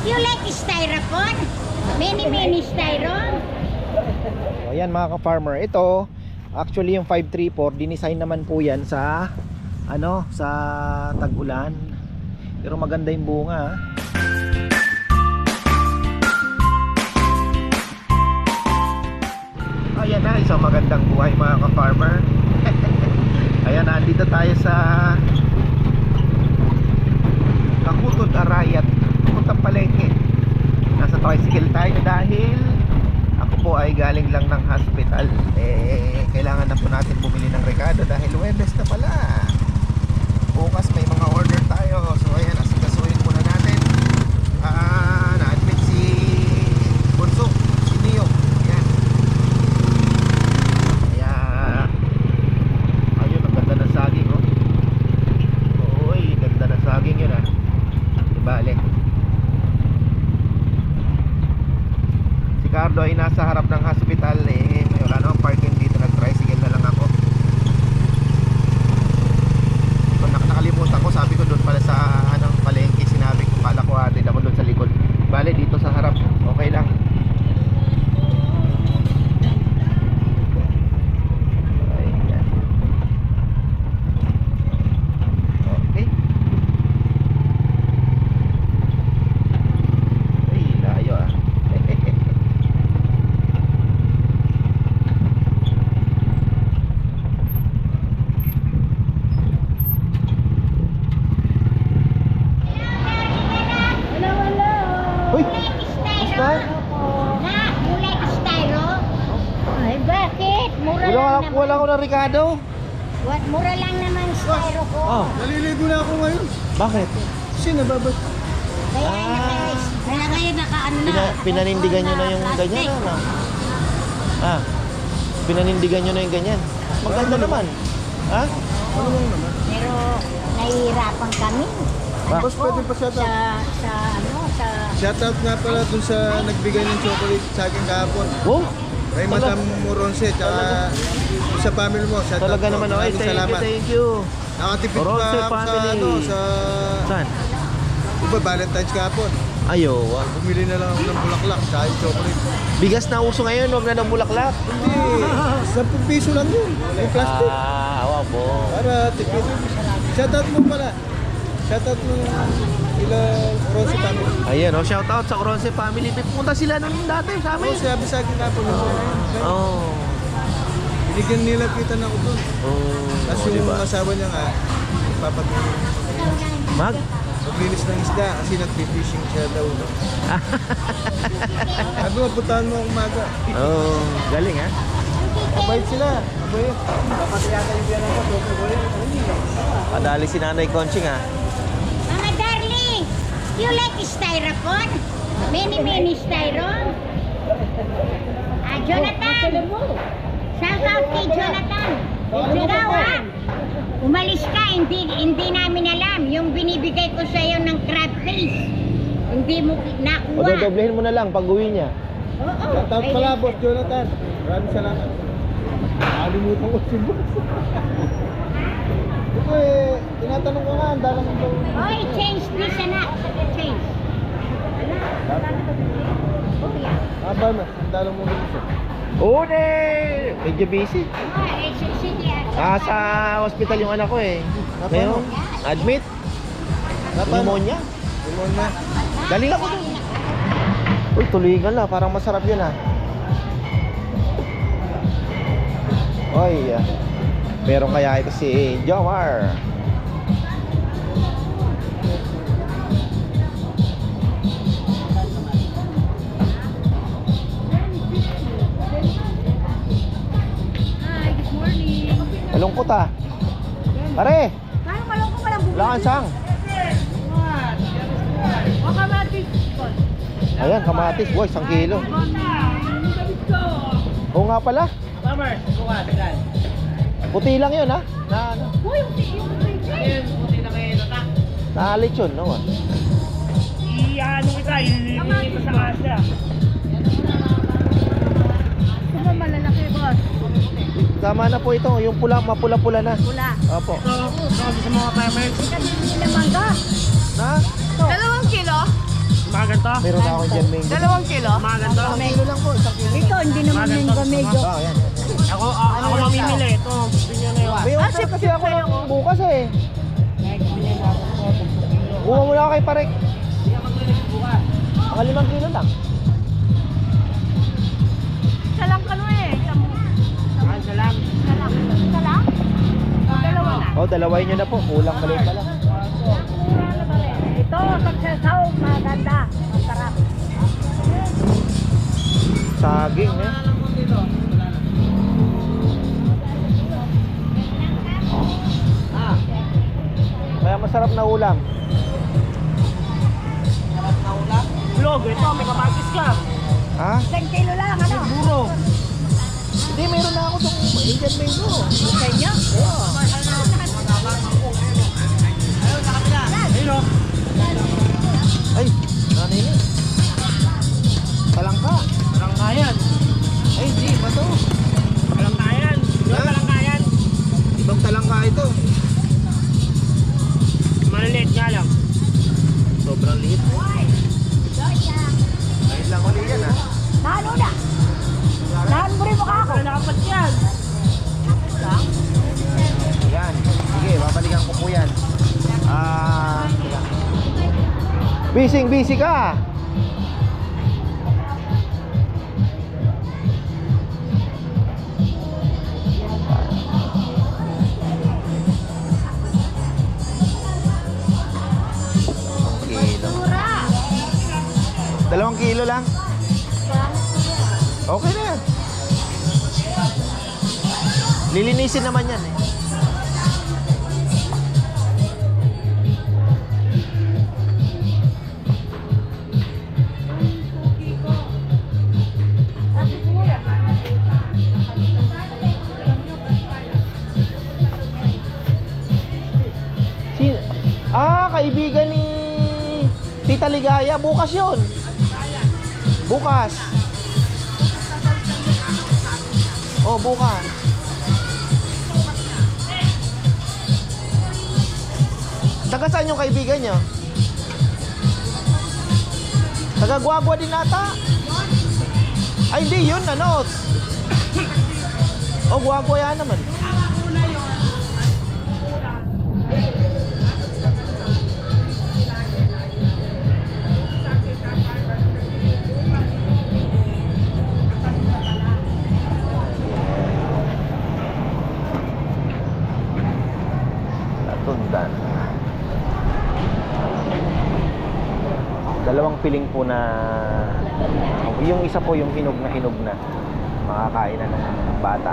You like styrofoam? Many, many styrofoam? So, ayan mga ka-farmer, ito actually yung 534 dinisign naman po yan sa ano, sa tag-ulan. Pero maganda yung bunga. ah. Ayan na, isang magandang buhay mga ka-farmer. Ayan, nandito tayo sa Kakutod Arayat, tricycle tayo dahil ako po ay galing lang ng hospital. Eh, kailangan na po natin bumili ng rekado dahil Webes na pala. Bukas may mga order tayo. So ayan, asikasuhin muna natin. Ah, na-admit si Bunso, si Neo. Ayan. Kaya, ayun, ang ganda ng saging, oh. Uy, ganda ng saging yun, ah. Di bale. Si Cardo ay nasa harap ng hospital, eh. Wala namang parking dito, nag-tricycle na lang ako. So, nak nakalimutan ko, sabi ko doon pala sa ano, palengke, sinabi ko, pala ko atin ako doon sa likod. Bale, dito sa harap, okay lang. Ayan. Okay. Ay, layo ah. Hello, hello. Uy, Styrofoam? Na, you like styrofoam? Ay, bakit? Mura wala, lang wala, ko Ricardo. What? Mura lang naman styrofoam. Oh, Naliligo na ako ngayon. bakit? Kasi nababas. Kaya Ah. naka, kaya kayo naka-ano na. Pina, pinanindigan nyo na yung plastic. ganyan, ano? Ah, pinanindigan nyo na yung ganyan. Maganda naman. Ha? Ano lang naman? Pero nahihirapan kami. Boss, ko, pwede pa siya sa, sa ano, sa... Shoutout nga pala dun sa nagbigay ng chocolate sa akin kahapon. Oh, Kay Madam Moronse, tsaka sa family mo. Shoutout talaga po. naman. Oy, Maraming thank you, salamat. thank you. Nakatipid pa Moronse ako sa, family. ano, sa... Saan? Diba, Valentine's kahapon. Ayo, ah. Bumili na lang ako ng bulaklak, tsaka yung chocolate. Bigas na uso ngayon, huwag na ng bulaklak. Hindi, 10 piso lang yun. Yung plastic. Ah, awa po. Para tipid. Shoutout mo pala. Shoutout mo ila Rosy family. Ayan, oh, shout out sa Oronce family. Pupunta sila nung dati sa amin. sabi sa akin kahapon. Oh. Binigyan nila kita na ako doon. Oh, Tapos oh, yung diba? asawa niya nga, papatulong. Mag? Maglinis ng isda kasi nag-fishing siya daw. No? Sabi mo, puntahan mo ang umaga. Oh, galing ha? Mabait sila. Mabait. Dapat yata yung biyanan ko. Padali si Nanay Conching ha? Mama darling, you like styrofoam? Many, many styrofoam? Ah, Jonathan. Shout out kay Jonathan. Ha. Umalis ka, hindi, hindi namin alam. Yung binibigay ko sa iyo ng crab face. Hindi mo O nakuha. dodoblehin mo na lang pag uwi niya. Oo. Shoutout Ay, pala, Boss Jonathan. Maraming salamat. Nakalimutan ko si Boss. Ito eh, tinatanong ko nga, ang dalang daw. Oy, change please anak. Change. Oh, yeah. Aba na, ang dalang mo dito. Une! Medyo busy. Ah, sa hospital yung anak ko eh. Ngayon, admit. Pneumonia. Na. Dali lang ko doon. Uy, tulingan lang. Parang masarap yun ah. Oy, ah. meron kaya ito si Jomar. Malungkot ah. Pare, Parang malong ko palang bumili. wala kang sang. O kamatis. Ayan, kamatis. Boy, isang kilo. Oo nga pala. Summer, bukas, ilan? Puti lang yun ha. Na, na, Uy, yung yung Ayun, puti na kayo tatak. naalit yun, no? ah. I-ano kita, ililipin ko sa kasya. Tama na po ito. Yung pula, mapula-pula na. Pula. Opo. So, so sa mga farmers, Kasi nila mangga. Na? Dalawang kilo? Mga ganito? Meron na ako dyan mango. Dalawang kilo? Mga ganito? Kilo lang po, isang kilo. Ito, hindi naman ganito. medyo. Oh, yan, yan. Ako, ah, ako mamimili. Ito, gusto nyo na yun. May Ah, kasi ako kayo. ng bukas eh. Kuha muna ako kay Parek. Mga limang kilo lang. Isa lang Oh, dalawain nyo na po. Kulang maliit pa lang. Ito, pagsasaw, maganda. Masarap. Saging eh. Kaya masarap na ulam. Vlog, ito, may kamatis ka. Ha? Isang kilo lang, ano? Buro. Hindi, meron na ako itong Indian mango. Sa inyo? Ayun o. Ay, ano yun? Palangka. Walang kayan. Ay, hindi. Ba to? Walang kayan. Yung Ha? walang kayan. Ibang talangka ito. Maliliit nga lang. Sobrang liit. Ayun lang ulit yan ah. Nano na? Nahan mo rin mukha ako. Wala kapat yan. Yan. Bising busy ka. Dalawang kilo lang. Okay na. Lilinisin naman yan eh. Ligaya. Bukas yon. Bukas. Oh, bukas. Taga saan yung kaibigan nyo? Taga Guagua din ata? Ay, hindi yun, ano? Oh, Guagua yan naman. Piling po na yung isa po yung hinog na hinog na makakain na ng bata.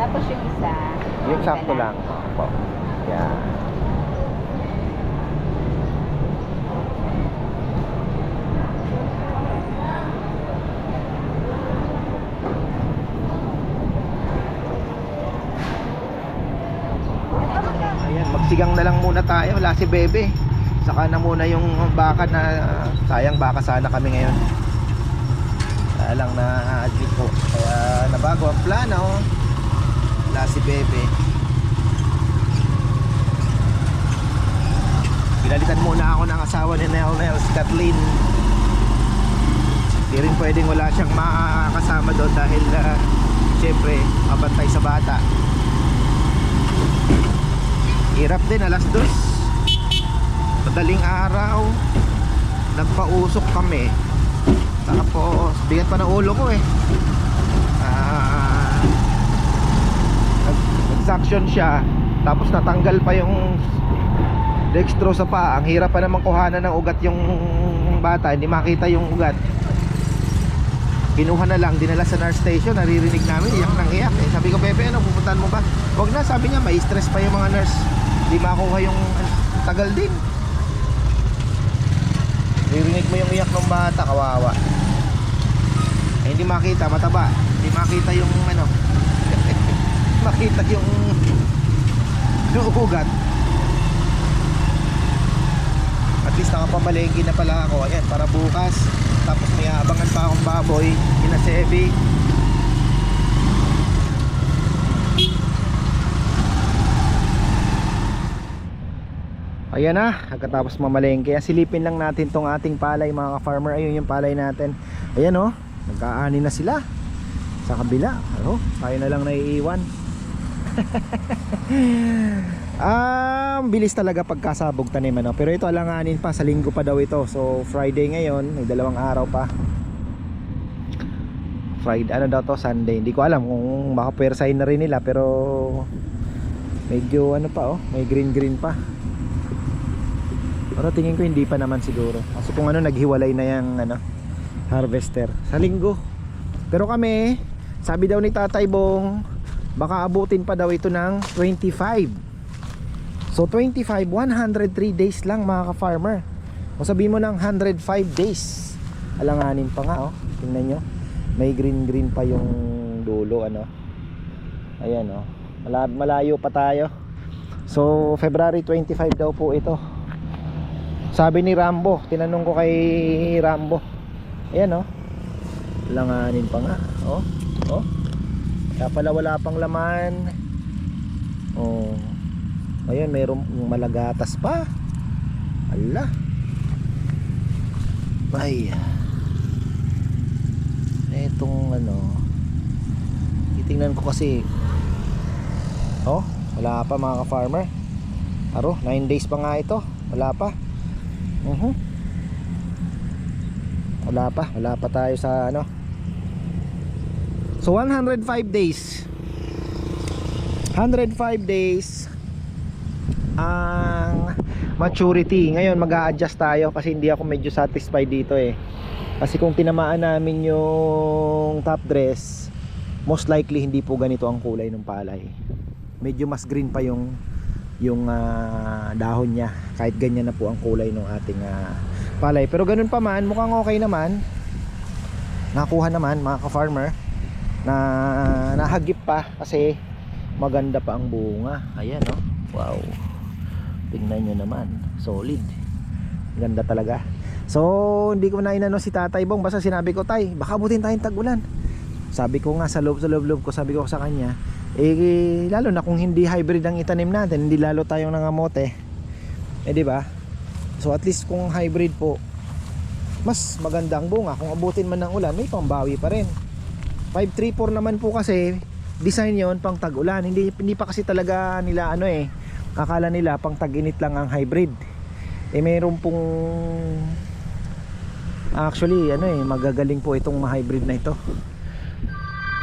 Tapos yung isa. Yung sakto lang po. Yeah. Ayan, magsigang na lang muna tayo. Wala si Bebe. Saka na muna yung baka na sayang baka sana kami ngayon. Kaya lang na-admit po. Kaya nabago ang plano. Wala si Bebe. Pinalitan muna ako ng asawa ni Nel Nel, si Kathleen. Hindi rin pwedeng wala siyang makakasama doon dahil uh, siyempre mabantay sa bata. Hirap din alas dos. Madaling araw. Nagpausok kami. Tapos bigat pa ng ulo ko eh. Ah, nag- nag-suction siya. Tapos natanggal pa yung dextro sa paa. Ang hirap pa naman kuhanan ng ugat yung bata. Hindi makita yung ugat. Kinuha na lang, dinala sa nurse station, naririnig namin, iyak nang iyak. Eh, sabi ko, Pepe, ano, pupuntahan mo ba? Huwag na, sabi niya, may stress pa yung mga nurse. Hindi makuha yung ano, tagal din. Naririnig mo yung iyak ng bata, kawawa. Eh, hindi makita, mataba. Hindi makita yung ano, makita yung yung. At least nakapamalengke na pala ako. Ayan, para bukas. Tapos may abangan pa akong baboy. Kina Sebi. Ayan na, pagkatapos mamalengke. Silipin lang natin tong ating palay mga ka-farmer. Ayun yung palay natin. Ayan oh, nagkaani na sila. Sa kabila. Ano, tayo na lang naiiwan. Ah, bilis talaga pagkasabog tanim ano. Pero ito alanganin pa sa linggo pa daw ito. So Friday ngayon, may dalawang araw pa. Friday ano daw to Sunday. Hindi ko alam kung makapwersahin na rin nila pero medyo ano pa oh, may green green pa. Pero tingin ko hindi pa naman siguro. Kasi kung ano naghiwalay na yung ano harvester sa linggo. Pero kami, sabi daw ni Tatay Bong, baka abutin pa daw ito ng 25. So 25, 103 days lang mga ka-farmer. O sabihin mo ng 105 days. Alanganin pa nga oh. Tingnan nyo. May green green pa yung dulo ano. Ayan oh. Mala- malayo pa tayo. So February 25 daw po ito. Sabi ni Rambo, tinanong ko kay Rambo. Ayan oh. Langanin pa nga. Oh. Oh. Kaya pala wala pang laman. Oh. Ayun, mayroong malagatas pa. Ala. Ay. Etong ano. Titingnan ko kasi. Oh, wala pa mga ka-farmer. Aro, 9 days pa nga ito. Wala pa. Mhm. Wala pa, wala pa tayo sa ano. So 105 days. 105 days ang maturity. Ngayon mag-a-adjust tayo kasi hindi ako medyo satisfied dito eh. Kasi kung tinamaan namin yung top dress, most likely hindi po ganito ang kulay ng palay. Medyo mas green pa yung yung ah, dahon niya kahit ganyan na po ang kulay ng ating ah, palay. Pero ganun pa man, mukhang okay naman. Nakuha naman mga ka-farmer na nahagip pa kasi maganda pa ang bunga. Ayan oh. Wow. Tingnan nyo naman. Solid. Ganda talaga. So, hindi ko na inano si Tatay Bong. Basta sinabi ko, Tay, baka abutin tayong tag-ulan. Sabi ko nga sa loob, sa loob, loob ko, sabi ko sa kanya, eh, lalo na kung hindi hybrid ang itanim natin, hindi lalo tayong nangamote. Eh, di ba? So, at least kung hybrid po, mas maganda ang bunga. Kung abutin man ng ulan, may pambawi pa rin. 534 naman po kasi, design yon pang tag-ulan. Hindi, hindi pa kasi talaga nila ano eh, akala nila pang tag-init lang ang hybrid eh mayroon pong actually ano eh magagaling po itong hybrid na ito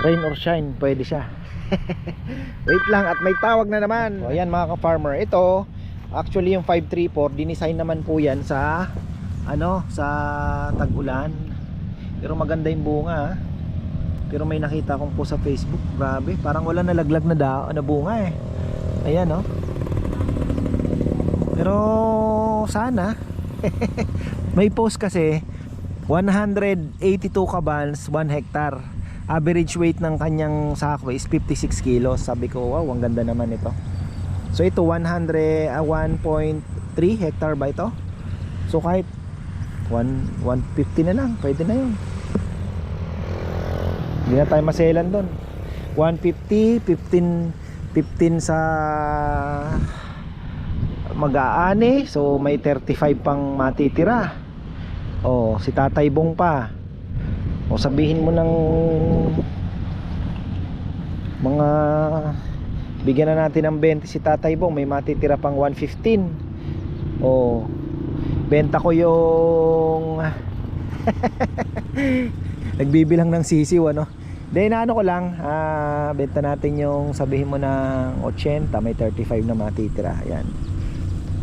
rain or shine pwede siya wait lang at may tawag na naman. So ayan mga ka-farmer ito actually yung 534 dinisign naman po yan sa ano sa tag-ulan. Pero maganda yung bunga ah. pero may nakita kong po sa Facebook grabe. Parang wala nalaglag na, da, na bunga eh. Ayan oh. Pero sana may post kasi 182 kabans 1 hectare average weight ng kanyang sako is 56 kilos. Sabi ko wow ang ganda naman ito. So ito 100 ah, 1.3 hectare ba ito? So kahit 1, 150 na lang pwede na yun. Hindi na tayo maselan doon 150 15 15 sa mag-aani. So may 35 pang matitira. Oh si tatay bong pa o sabihin mo ng mga bigyan na natin ng 20 si tatay bong may matitira pang 115 oh benta ko yung nagbibilang ng sisiw ano Then ano ko lang, ah, benta natin yung sabihin mo ng 80, may 35 na matitira. Ayan.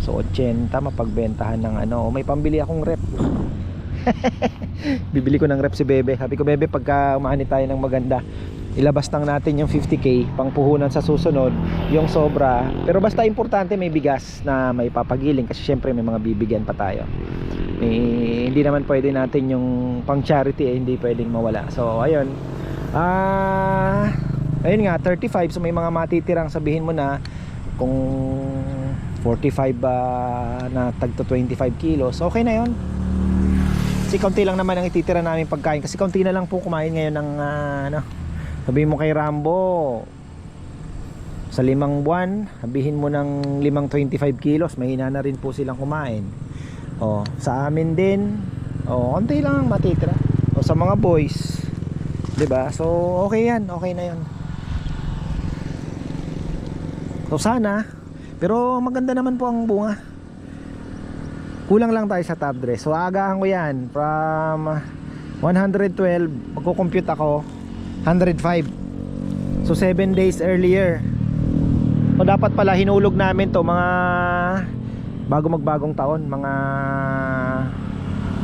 So 80 mapagbentahan ng ano, may pambili akong rep. Bibili ko ng rep si Bebe. Sabi ko Bebe pagka umaani tayo ng maganda, ilabas lang natin yung 50k pang puhunan sa susunod, yung sobra. Pero basta importante may bigas na may papagiling kasi syempre may mga bibigyan pa tayo. Eh, hindi naman pwede natin yung pang charity eh, hindi pwedeng mawala. So ayun. Ah, ayun nga 35 so may mga matitirang sabihin mo na kung 45 ba na tag to 25 kilos okay na yon kasi kaunti lang naman ang ititira namin pagkain kasi kaunti na lang po kumain ngayon ng ah, ano sabihin mo kay Rambo Sa limang buwan, sabihin mo ng limang 25 kilos, mahina na rin po silang kumain. O, sa amin din, o, konti lang ang matitira. O, sa mga boys, 'di ba? So, okay yan, okay na yan. So, sana, pero maganda naman po ang bunga. Kulang lang tayo sa top dress. So, agahan ko yan from 112, magko-compute ako 105. So 7 days earlier. So dapat pala hinulog namin to mga bago magbagong taon, mga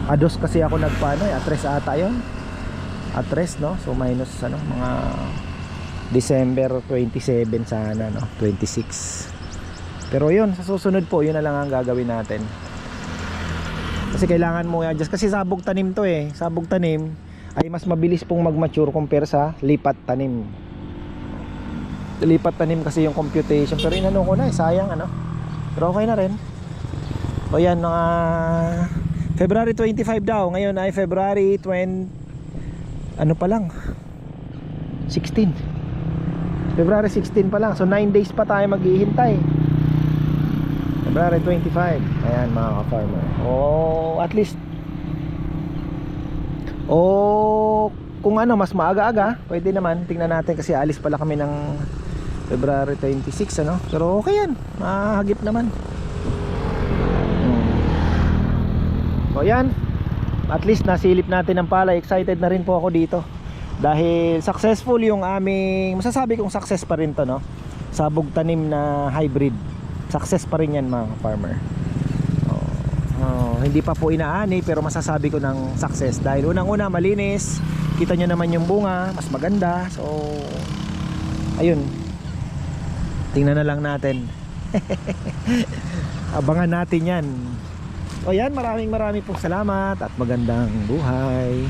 ados kasi ako nagpaano eh, atres ata 'yon. Atres no? So minus ano, mga December 27 sana no, 26. Pero 'yun, sa susunod po, 'yun na lang ang gagawin natin. Kasi kailangan mo i-adjust kasi sabog tanim to eh. Sabog tanim ay mas mabilis pong mag-mature compare sa lipat tanim. Lipat tanim kasi yung computation pero inano ko na eh, sayang ano. Pero okay na rin. O yan mga February 25 daw. Ngayon ay February 20 ano pa lang? 16. February 16 pa lang. So 9 days pa tayo maghihintay. February 25 Ayan mga ka-farmer. Oh, at least. O kung ano mas maaga-aga. Pwede naman, tingnan natin kasi alis pala kami ng February 26 ano? Pero okay yan, mahagip naman. Hmm. So yan. At least nasilip natin ang palay Excited na rin po ako dito. Dahil successful yung aming Masasabi kong success pa rin to no? Sabog tanim na hybrid success pa rin yan mga farmer. Oh, oh, hindi pa po inaani pero masasabi ko ng success. Dahil unang una malinis. Kita nyo naman yung bunga mas maganda. So ayun. Tingnan na lang natin. Abangan natin yan. O yan maraming maraming pong salamat at magandang buhay